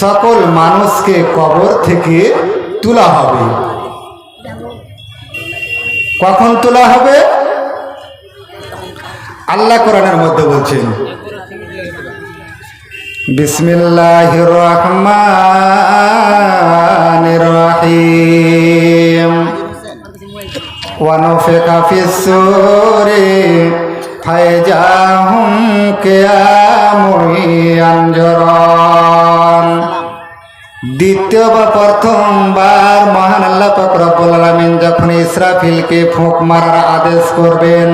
সকল মানুষকে কবর থেকে তোলা হবে। কখন তোলা হবে? আল্লাহ কোরআনের মধ্যে বলছেন বিসমিল্লাহ রহমান রহিম। ওয়ানুফিকা হুম কেয়া কিয়ামুন ইয়ানজরা দ্বিতীয় বা প্রথমবার মহান আল্লাহ রব্বুল আলামিন যখন ইসরাফিলকে ফুঁক মারার আদেশ করবেন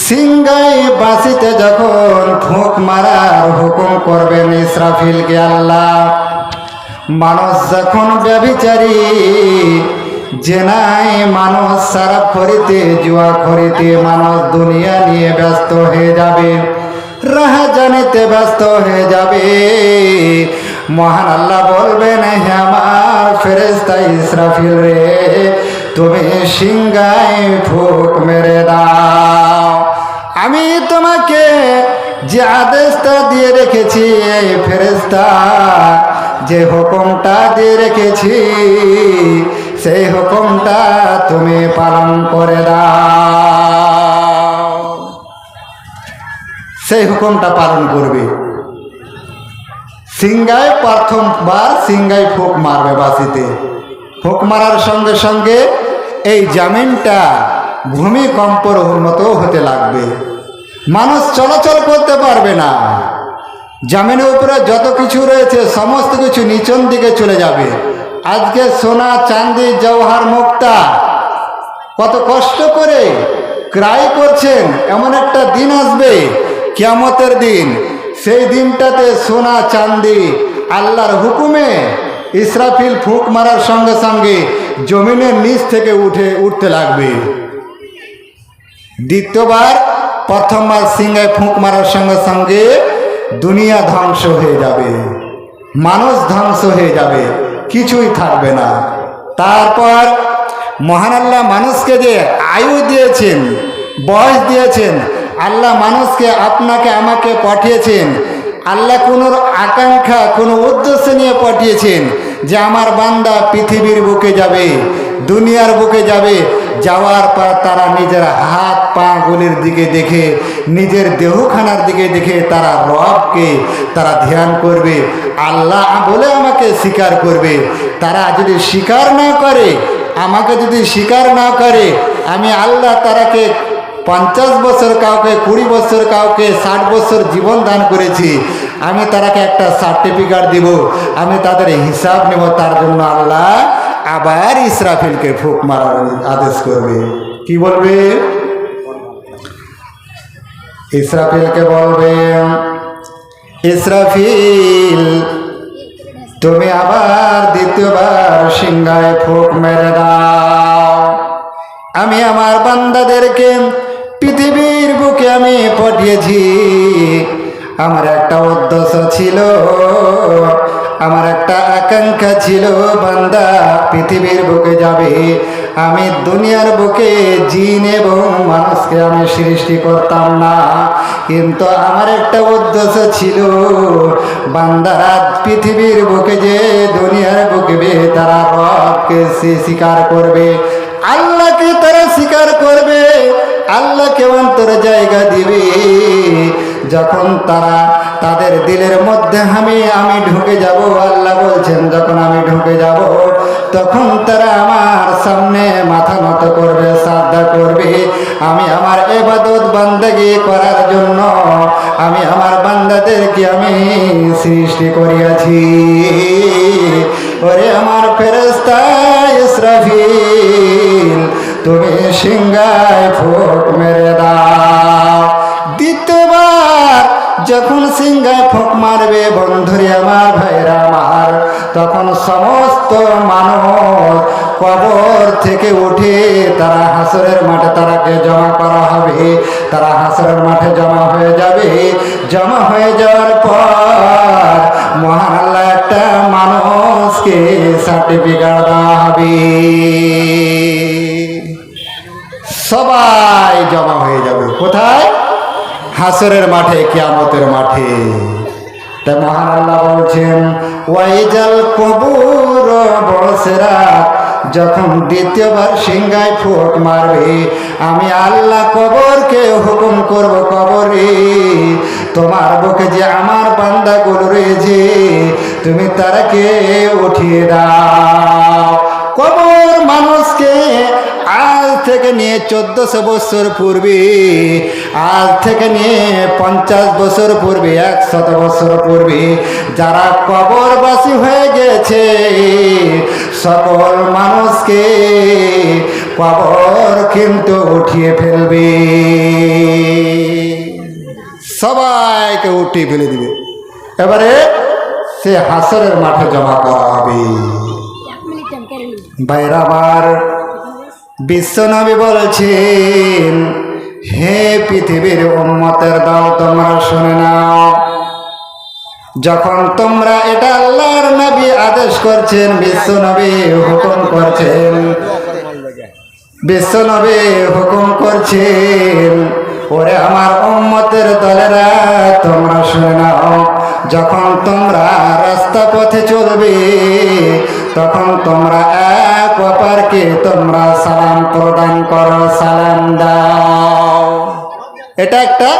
সিংগাই বাসিতে যখন ফুঁক মারার হুকুম করবেন ইসরাফিলকে আল্লাহ, মানুষ যখন ব্যভিচারী জেনাই মানুষ সারা খরিতে জুয়া খরিতে মানুষ দুনিয়া নিয়ে ব্যস্ত হয়ে যাবে রাহা জানিতে ব্যস্ত হয়ে যাবে মহান আল্লাহ বলবেন, হে আমার ফেরেস্তা ইসরাফিল রে, তুমি সিংগায় ফুক মেরে দাও। আমি তোমাকে যে আদেশটা দিয়ে রেখেছি, এই ফেরেস্তা যে হুকুমটা দিয়ে রেখেছি, সেই হুকুমটা তুমি পালন করে দাও। সেই হুকুমটা পালন করবে। সিংগায় প্রথমবার সিংগায় ফুক মারবে বাসিতে ফুক মারার সঙ্গে সঙ্গে এই জামিনটা ভূমিকম্পর মতো হতে লাগবে। মানুষ চলাচল করতে পারবে না। জামিনের উপরে যত কিছু রয়েছে, সমস্ত কিছু নিচন দিকে চলে যাবে। আজকে সোনা, চাঁদি জওহার মুক্তা কত কষ্ট করে ক্রাই করছেন, এমন একটা দিন আসবে, কিয়ামতের দিন। সেই দিনটাতে সোনা চান্দি আল্লাহর হুকুমে ইসরাফিল ফুঁক মারার সঙ্গে সঙ্গে জমিনের নিচ থেকে উঠে, উঠতে লাগবে। দ্বিতীয়বার, প্রথমবার সিংহায় ফুঁক মারার সঙ্গে সঙ্গে দুনিয়া ধ্বংস হয়ে যাবে। মানুষ ধ্বংস হয়ে যাবে, কিছুই থাকবে না। তারপর, মহান আল্লাহ মানুষকে যে আয়ু দিয়েছেন, বয়স দিয়েছেন আল্লাহ মানুষকে আপনাকে, আমাকে পাঠিয়েছেন। আল্লাহ কোনো আকাঙ্ক্ষা, কোনো উদ্দেশ্য নিয়ে পাঠিয়েছেন যে আমার বান্দা পৃথিবীর বুকে যাবে, দুনিয়ার বুকে যাবে, যাওয়ার পর তারা নিজের হাত পা গুলির দিকে দেখে, নিজের দেহখানার দিকে দেখে তারা রবকে তারা ধ্যান করবে, আল্লাহ বলে আমাকে স্বীকার করবে। তারা যদি স্বীকার না করে, আমাকে যদি স্বীকার না করে, আমি আল্লাহ তারাকে পঞ্চাশ বছর কাউকে, কুড়ি বছর কাউকে, ষাট বছর জীবন দান করেছি, আমি তারাকে একটা সার্টিফিকেট দিব, আমি তাদের হিসাব নেব, তার জন্য আল্লাহ আবার ইসরাফিলকে ফুক মারার আদেশ করবে। কি বলবে? ইসরাফিলকে বলবে, ইসরাফিল, তুমি আবার দ্বিতীয়বার সিংহায় ফুক মেরে দাও। আমি আমার বান্দাদেরকে পৃথিবীর বুকে আমি পাঠিয়েছি আমার একটা উদ্দেশ্য ছিল, আমার একটা আকাঙ্ক্ষা ছিল, বান্দা পৃথিবীর বুকে যাবে। আমি দুনিয়ার বুকে জিন এবং মানুষকে আমি সৃষ্টি করতাম না। কিন্তু আমার একটা উদ্দেশ্য ছিল বান্দারা পৃথিবীর বুকে যে দুনিয়ার বুকে তারা রবকে সে স্বীকার করবে। আল্লাহকে তারা স্বীকার করবে। আল্লাহকে অন্তর জায়গা দিবে। যখন তারা তাদের দিলের মধ্যে আমি আমি ঢুকে যাব, আল্লাহ বলছেন, যখন আমি ঢুকে যাব, তখন তারা আমার সামনে মাথা নত করবে, শ্রদ্ধা করবে। আমি আমার এবাদত বান্দাগি করার জন্য, আমি আমার বান্দাদেরকে আমি সৃষ্টি করিয়াছি। ওরে আমার ফেরস্তা ইসরাফিল তুমি সিংহায় ফোক মেরে দাও। দ্বিতীয়বার যখন সিংহায় ফোক মারবে বন্ধুরে আমার ভাইরা আমার, তখন সমস্ত মানুষ কবর থেকে উঠে তারা হাসরের মাঠে তারাকে জমা করা হবে। তারা হাসরের মাঠে জমা হয়ে যাবে। জমা হয়ে যাওয়ার পর মহান আল্লাহ একটা মানুষকে সার্টিফিকেট দেওয়া হবে। সবাই জমা হয়ে যাবে। কোথায়? হাসরের মাঠে, কিয়ামতের মাঠে। তাই মহান আল্লাহ বলছেন, ওয়াইজাল কবুর বসেরা যখন দ্বিতীয়বার সিংহায় ফুক মারবে, আমি আল্লাহ কবরকে হুকুম করব কবরে। তোমার বুকে যে আমার বান্দাগুলো রয়েছে, তুমি তারাকে উঠিয়ে দাও। কবর মানুষকে থেকে নিয়ে চোদ্দশো বছর পূর্বে আজ থেকে নিয়ে পঞ্চাশ বছর পূর্বে একশত বছর পূর্বে যারা কবরবাসী হয়ে গেছে সকল মানুষকে কবর কিন্তু উঠিয়ে ফেলবে। সবাইকে উঠিয়ে ফেলে দিবে। এবারে সে হাসরের মাঠে জমা করা হবে। বাইরাবার বিশ্বনবী বলছেন, হে পৃথিবীর উম্মতের দল, তোমরা শুনে নাও, যখন তোমরা এটা আল্লাহর নবী আদেশ করছেন, বিশ্বনবী হুকুম করছেন, বিশ্বনবী হুকুম করছেন, ওরে আমার উম্মতের দলেরা, তোমরা শুনে নাও, যখন তোমরা রাস্তা পথে চলবে, তখন তোমরা এক অপরকে তোমরা সালাম প্রদান করো সালাম দাও। এটা একটা